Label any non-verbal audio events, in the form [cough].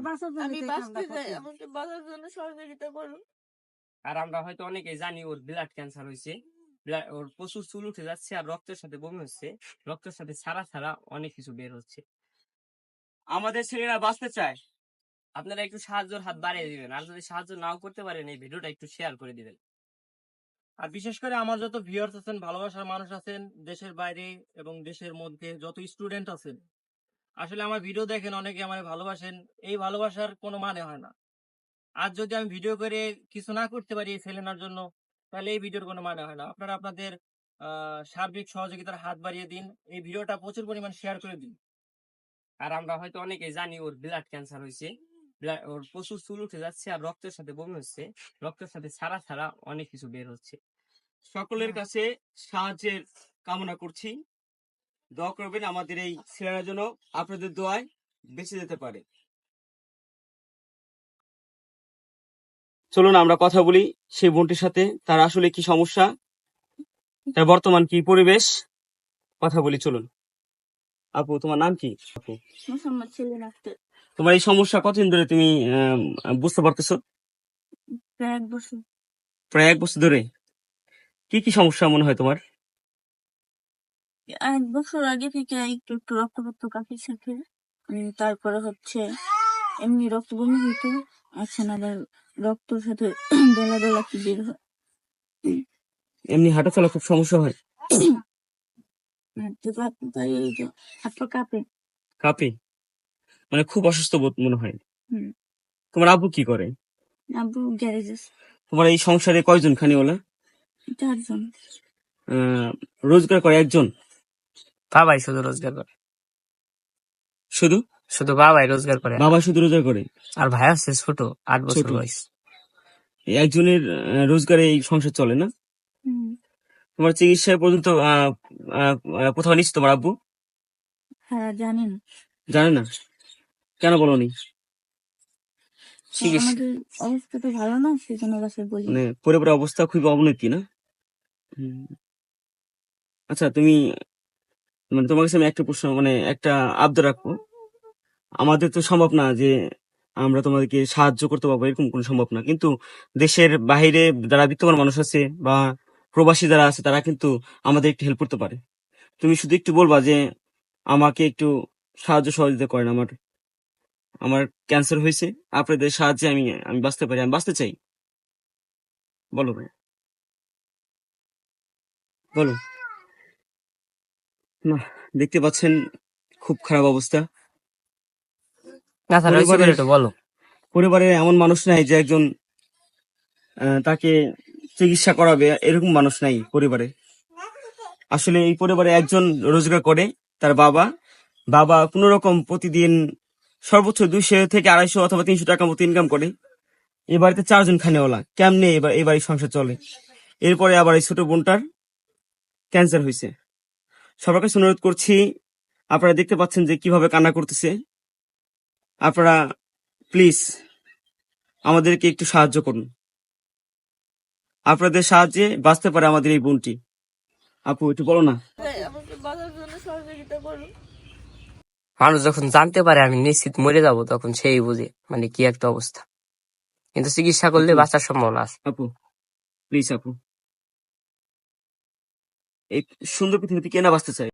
বাঁচার জন্য আমি বাঁচতে চাই আমাকে বাঁচার জন্য সহযোগিতা করুন আর আমরা হয়তো অনেকেই জানি ওর ব্লাড ক্যান্সার হয়েছে ওর প্রচুর চুল উঠে যাচ্ছে আর রক্তের সাথে বমি হচ্ছে। রক্তের সাথে ছাড়া ছাড়া অনেক কিছু বের হচ্ছে। আমাদের ছেলেরা বাঁচতে চায়। আপনারা একটু সাহায্যের হাত বাড়িয়ে দিবেন। আর যদি সাহায্য নাও করতে পারেন এই ভিডিওটা একটু শেয়ার করে দিবেন। আর বিশেষ করে আমার যত ভিউয়ার্স আছেন ভালোবাসার মানুষ আছেন দেশের বাইরে এবং দেশের মধ্যে যত স্টুডেন্ট আছেন আসলে আমার ভিডিও দেখেন অনেকে আমার ভালোবাসেন এই ভালোবাসার কোনো মানে হয় না। আজ যদি আমি ভিডিও করে কিছু না করতে পারি এই ছেলেনার জন্য তাহলে এই ভিডিওর কোনো মানে হয় না। আপনারা আপনাদের সার্বিক সহযোগিতার হাত বাড়িয়ে দিন এই ভিডিওটা প্রচুর পরিমাণ শেয়ার করে দিন। আর আমরা হয়তো অনেকেই জানি ওর ব্লাড ক্যান্সার হয়েছে ওর প্রচুর চুল উঠে যাচ্ছে আর রক্তের সাথে বমি হচ্ছে রক্তের সাথে ছাড়া ছাড়া অনেক কিছু বের হচ্ছে। সকলের কাছে সাহায্যের কামনা করছি। দোয়া করবেন আমাদের এই ছেলেরা যেন আপনাদের দোয়ায় বেঁচে যেতে পারে। চলুন আমরা কথা বলি সেই বোনটির সাথে তার আসলে কি সমস্যা তার বর্তমান কি পরিবেশ কথা বলি চলুন। আপু তোমার নাম কি? আপু। তোমার এই সমস্যা কতদিন ধরে তুমি বুঝতে পারতেছো? প্রায় এক বছর। প্রায় এক বছর ধরে। কি কি সমস্যা মনে হয় তোমার? এক বছর আগে থেকে একটু একটু রক্ত রক্তপত্র কাকির সাথে তারপরে হচ্ছে এমনি রক্ত বমি হইতো এখন আবার রক্তর সাথে [clears throat] দলা দলা কি বের হয়? এমনি হাঁটা চলা খুব সমস্যা হয়। পা কাঁপে। কাঁপে? মানে খুব অসুস্থ বোধ মনে হয়। তোমার আব্বু কি করে? আব্বু গ্যারেজ তোমার এই সংসারে কয়জন খানি ওলা চারজন রোজগার করে একজন? বাবাই শুধু রোজগার করে। শুধু? শুধু বাবাই রোজগার করে। বাবা শুধু রোজগার করে? আর ভাই আছে ছোট আট বছর বয়স। একজনের রোজগারে এই সংসার চলে না? তোমার চিকিৎসায় পর্যন্ত কোথাও নিচ্ছে তোমার আব্বু? হ্যাঁ জানেন জানে না? কেন বলনি? চিকিৎসা আমাদের অবস্থা তো ভালো না সেই জন্য বলি। মানে পরিবারের অবস্থা খুবই অবনতি না? হুম। আচ্ছা তুমি মানে তোমার কাছে আমি একটা প্রশ্ন মানে একটা আবদার রাখব। আমাদের তো সম্ভব না যে আমরা তোমাদেরকে সাহায্য করতে পারব, এরকম কোনো সম্ভব না। কিন্তু দেশের বাইরে যারা বিত্তমান মানুষ আছে বা প্রবাসী যারা আছে, তারা কিন্তু আমাদের একটু হেল্প করতে পারে। তুমি শুধু একটু বলবা যে আমাকে একটু সাহায্য সহযোগিতা করেন আমার আমার ক্যান্সার হয়েছে, আপনাদের সাহায্যে আমি আমি বাঁচতে পারি, আমি বাঁচতে চাই। বলো ভাই বলো। দেখতে পাচ্ছেন খুব খারাপ অবস্থা। বলো পরিবারে এমন মানুষ নাই যে একজন তাকে চিকিৎসা করাবে এরকম মানুষ নাই পরিবারে। আসলে এই পরিবারে একজন রোজগার করে তার বাবা। বাবা কোন রকম প্রতিদিন সর্বোচ্চ দুইশো থেকে আড়াইশো অথবা তিনশো টাকা মতো ইনকাম করে। এ বাড়িতে চারজন খানেওয়ালা। কেমনে এবার এই বাড়ির সংসার চলে? এরপরে আবার এই ছোট বোনটার ক্যান্সার হয়েছে সবার কাছে অনুরোধ করছি আপনারা দেখতে পাচ্ছেন যে কীভাবে কান্না করতেছে। আপনারা প্লিজ আমাদেরকে একটু সাহায্য করুন। আপনাদের সাহায্যে বাঁচতে পারে আমাদের এই বোনটি। আপু একটু বলো না। আমাকে বাঁচার জন্য সহযোগিতা করুন। মানুষ যখন জানতে পারে আমি নিশ্চিত মরে যাব তখন সেই বুঝে মানে কি একটা অবস্থা। কিন্তু চিকিৎসা করলে বাঁচার সম্ভাবনা আছে। আপু প্লিজ আপু। এই সুন্দর পৃথিবীতে কে না বাঁচতে চায়?